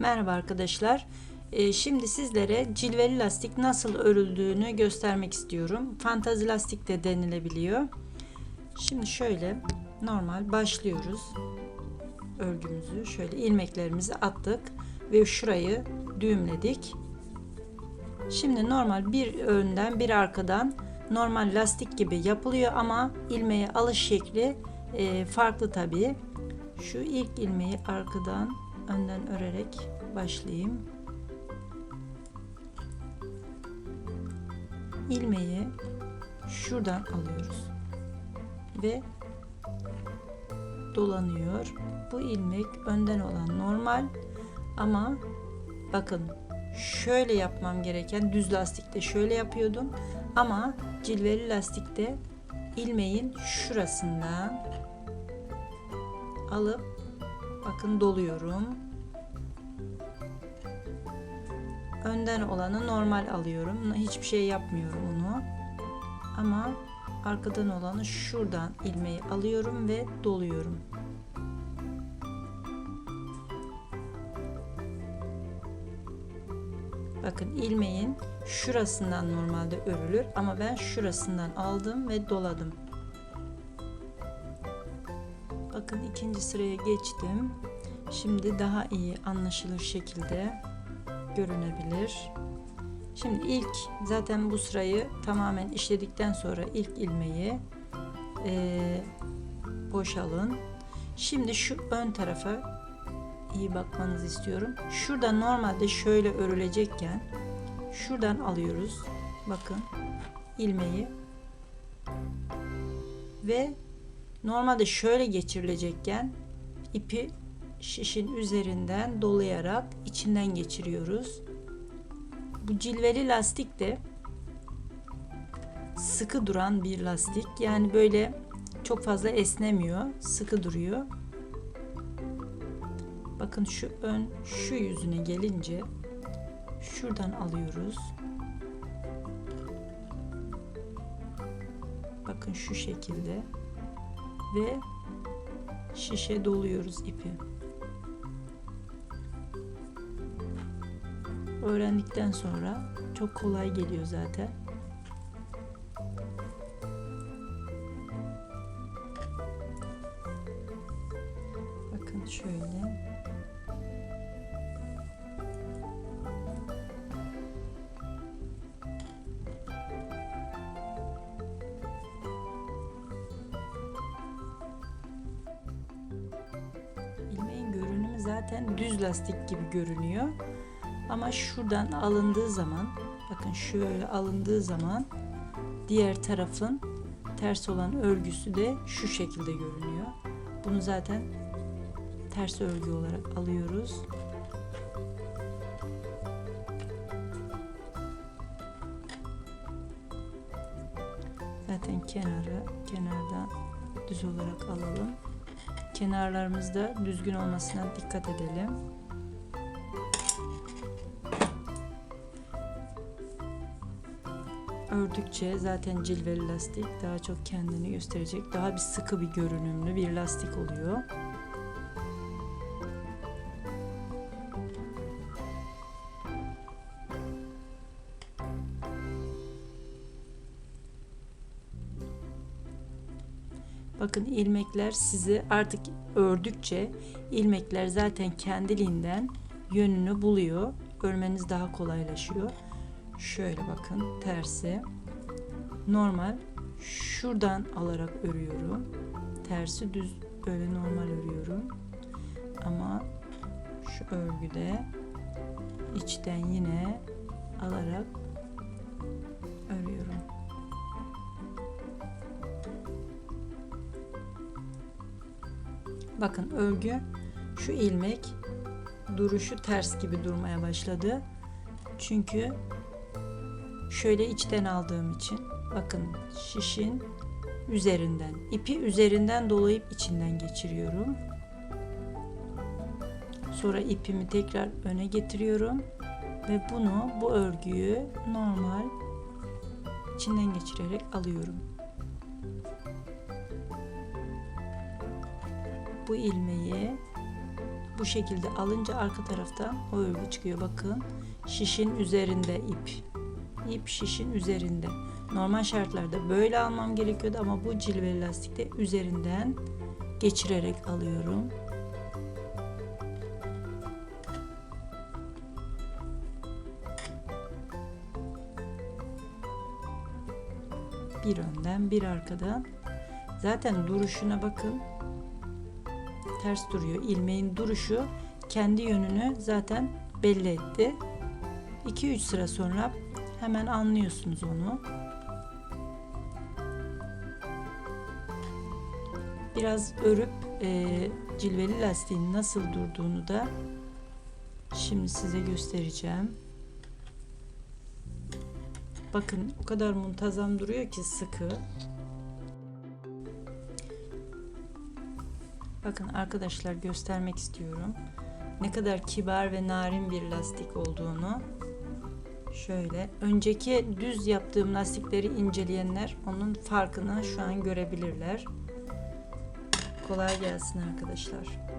Merhaba arkadaşlar. Ee, şimdi sizlere cilveli lastik nasıl örüldüğünü göstermek istiyorum. Fantazi lastik de denilebiliyor. Şimdi şöyle normal başlıyoruz. Örgümüzü şöyle ilmeklerimizi attık ve şurayı düğümledik. Şimdi normal bir önden bir arkadan normal lastik gibi yapılıyor ama ilmeğe alış şekli e, farklı tabii. Şu ilk ilmeği arkadan önden örerek başlayayım. ilmeği şuradan alıyoruz ve dolanıyor. Bu ilmek önden olan normal ama bakın şöyle yapmam gereken düz lastikte şöyle yapıyordum ama cilveli lastikte ilmeğin şurasından alıp bakın doluyorum. Önden olanı normal alıyorum. Hiçbir şey yapmıyorum onu. Ama arkadan olanı şuradan ilmeği alıyorum ve doluyorum. Bakın ilmeğin şurasından normalde örülür ama ben şurasından aldım ve doladım. Bakın ikinci sıraya geçtim. Şimdi daha iyi anlaşılır şekilde görünebilir. Şimdi ilk zaten bu sırayı tamamen işledikten sonra ilk ilmeği e, boşalın. Şimdi şu ön tarafa iyi bakmanızı istiyorum. Şurada normalde şöyle örülecekken şuradan alıyoruz. Bakın ilmeği ve normalde şöyle geçirilecekken ipi şişin üzerinden dolayarak içinden geçiriyoruz. Bu cilveli lastik de sıkı duran bir lastik. Yani böyle çok fazla esnemiyor, sıkı duruyor. Bakın şu ön şu yüzüne gelince şuradan alıyoruz. Bakın şu şekilde ve şişe doluyoruz ipi. Öğrendikten sonra çok kolay geliyor zaten. Bakın şöyle. Zaten düz lastik gibi görünüyor. Ama şuradan alındığı zaman bakın şöyle alındığı zaman diğer tarafın ters olan örgüsü de şu şekilde görünüyor. Bunu zaten ters örgü olarak alıyoruz. Zaten kenarı kenardan düz olarak alalım. Kenarlarımızda düzgün olmasına dikkat edelim. Ördükçe zaten cilveli lastik daha çok kendini gösterecek. Daha bir sıkı bir görünümlü bir lastik oluyor. Bakın ilmekler sizi artık ördükçe ilmekler zaten kendiliğinden yönünü buluyor. Örmeniz daha kolaylaşıyor şöyle bakın tersi. Normal. Şuradan alarak örüyorum. Tersi düz böyle normal örüyorum. Ama şu örgüde içten yine alarak örüyorum. Bakın örgü şu ilmek duruşu ters gibi durmaya başladı. Çünkü şöyle içten aldığım için bakın şişin üzerinden ipi üzerinden dolayıp içinden geçiriyorum. Sonra ipimi tekrar öne getiriyorum ve bunu bu örgüyü normal içinden geçirerek alıyorum. Bu ilmeği bu şekilde alınca arka taraftan o örgü çıkıyor. Bakın şişin üzerinde ip. İp şişin üzerinde. Normal şartlarda böyle almam gerekiyordu ama bu cilveli lastikte üzerinden geçirerek alıyorum. Bir önden bir arkadan. Zaten duruşuna bakın. Ters duruyor. İlmeğin duruşu kendi yönünü zaten belli etti. 2-3 sıra sonra hemen anlıyorsunuz onu. Biraz örüp e, cilveli lastiğin nasıl durduğunu da şimdi size göstereceğim. Bakın o kadar muntazam duruyor ki sıkı. Bakın arkadaşlar göstermek istiyorum. Ne kadar kibar ve narin bir lastik olduğunu. Şöyle önceki düz yaptığım lastikleri inceleyenler onun farkını şu an görebilirler. Kolay gelsin arkadaşlar.